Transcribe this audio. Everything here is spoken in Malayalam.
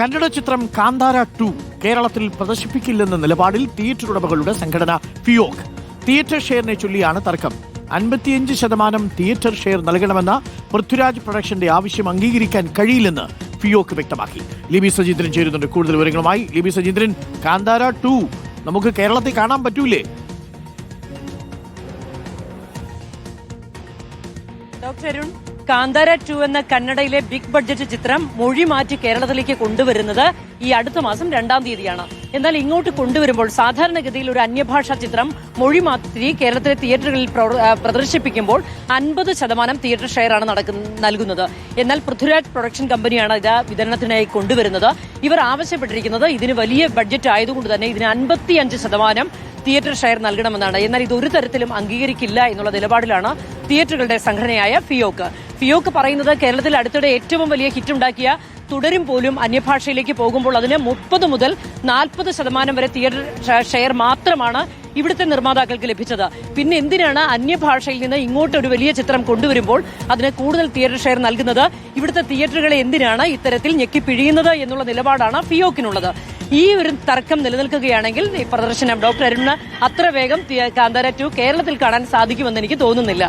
കന്നഡ ചിത്രം കാന്താര ടു കേരളത്തിൽ പ്രദർശിപ്പിക്കില്ലെന്ന നിലപാടിൽ തിയേറ്റർ ഉടമകളുടെ സംഘടന ഫിയോക്. തിയേറ്റർ ഷെയറിനെ ചൊല്ലിയാണ് തർക്കം. അൻപത്തിയഞ്ച് ശതമാനം തിയേറ്റർ ഷെയർ നൽകണമെന്ന പൃഥ്വിരാജ് പ്രൊഡക്ഷന്റെ ആവശ്യം അംഗീകരിക്കാൻ കഴിയില്ലെന്ന് ഫിയോക്ക് വ്യക്തമാക്കി. ലിബി സജീന്ദ്രൻ ചേരുന്നുണ്ട്. കൂടുതൽ വിവരങ്ങളുമായി ലിബി സജീന്ദ്രൻ കാന്താര ടു. നമുക്ക് കേരളത്തിൽ കാണാൻ പറ്റൂലേ? ഡോക്ടർ അരുൺ? കാന്താര ടു എന്ന കന്നഡയിലെ ബിഗ് ബഡ്ജറ്റ് ചിത്രം മൊഴി മാറ്റി കേരളത്തിലേക്ക് കൊണ്ടുവരുന്നത് ഈ അടുത്ത മാസം രണ്ടാം തീയതിയാണ്. എന്നാൽ ഇങ്ങോട്ട് കൊണ്ടുവരുമ്പോൾ സാധാരണഗതിയിൽ ഒരു അന്യഭാഷാ ചിത്രം മൊഴി മാറ്റി കേരളത്തിലെ തിയേറ്ററുകളിൽ പ്രദർശിപ്പിക്കുമ്പോൾ അൻപത് ശതമാനം തിയേറ്റർ ഷെയറാണ് നടക്കുന്ന നൽകുന്നത്. എന്നാൽ പൃഥ്വിരാജ് പ്രൊഡക്ഷൻ കമ്പനിയാണ് ഇത് വിതരണത്തിനായി കൊണ്ടുവരുന്നത്. ഇവർ ആവശ്യപ്പെട്ടിരിക്കുന്നത് ഇതിന് വലിയ ബഡ്ജറ്റ് ആയതുകൊണ്ട് തന്നെ ഇതിന് അൻപത്തിയഞ്ച് ശതമാനം തിയേറ്റർ ഷെയർ നൽകണമെന്നാണ്. എന്നാൽ ഇത് ഒരു തരത്തിലും അംഗീകരിക്കില്ല എന്നുള്ള നിലപാടിലാണ് തിയേറ്ററുകളുടെ സംഘടനയായ ഫിയോക്ക്. ഫിയോക്ക് പറയുന്നത് കേരളത്തിൽ അടുത്തിടെ ഏറ്റവും വലിയ ഹിറ്റുണ്ടാക്കിയ തുടരും പോലും അന്യഭാഷയിലേക്ക് പോകുമ്പോൾ അതിന് മുപ്പത് മുതൽ നാൽപ്പത് ശതമാനം വരെ തിയേറ്റർ ഷെയർ മാത്രമാണ് ഇവിടുത്തെ നിർമ്മാതാക്കൾക്ക് ലഭിച്ചത്. പിന്നെ എന്തിനാണ് അന്യഭാഷയിൽ നിന്ന് ഇങ്ങോട്ട് ഒരു വലിയ ചിത്രം കൊണ്ടുവരുമ്പോൾ അതിന് കൂടുതൽ തിയേറ്റർ ഷെയർ നൽകുന്നത്? ഇവിടുത്തെ തിയേറ്ററുകളെ എന്തിനാണ് ഇത്തരത്തിൽ ഞെക്കിപ്പിഴിയുന്നത് എന്നുള്ള നിലപാടാണ് ഫിയോക്കിനുള്ളത്. ഈ ഒരു തർക്കം നിലനിൽക്കുകയാണെങ്കിൽ ഈ പ്രദർശനം ഡോക്ടർ അരുണിന് അത്ര വേഗം കാന്താര ടു കേരളത്തിൽ കാണാൻ സാധിക്കുമെന്ന് എനിക്ക് തോന്നുന്നില്ല.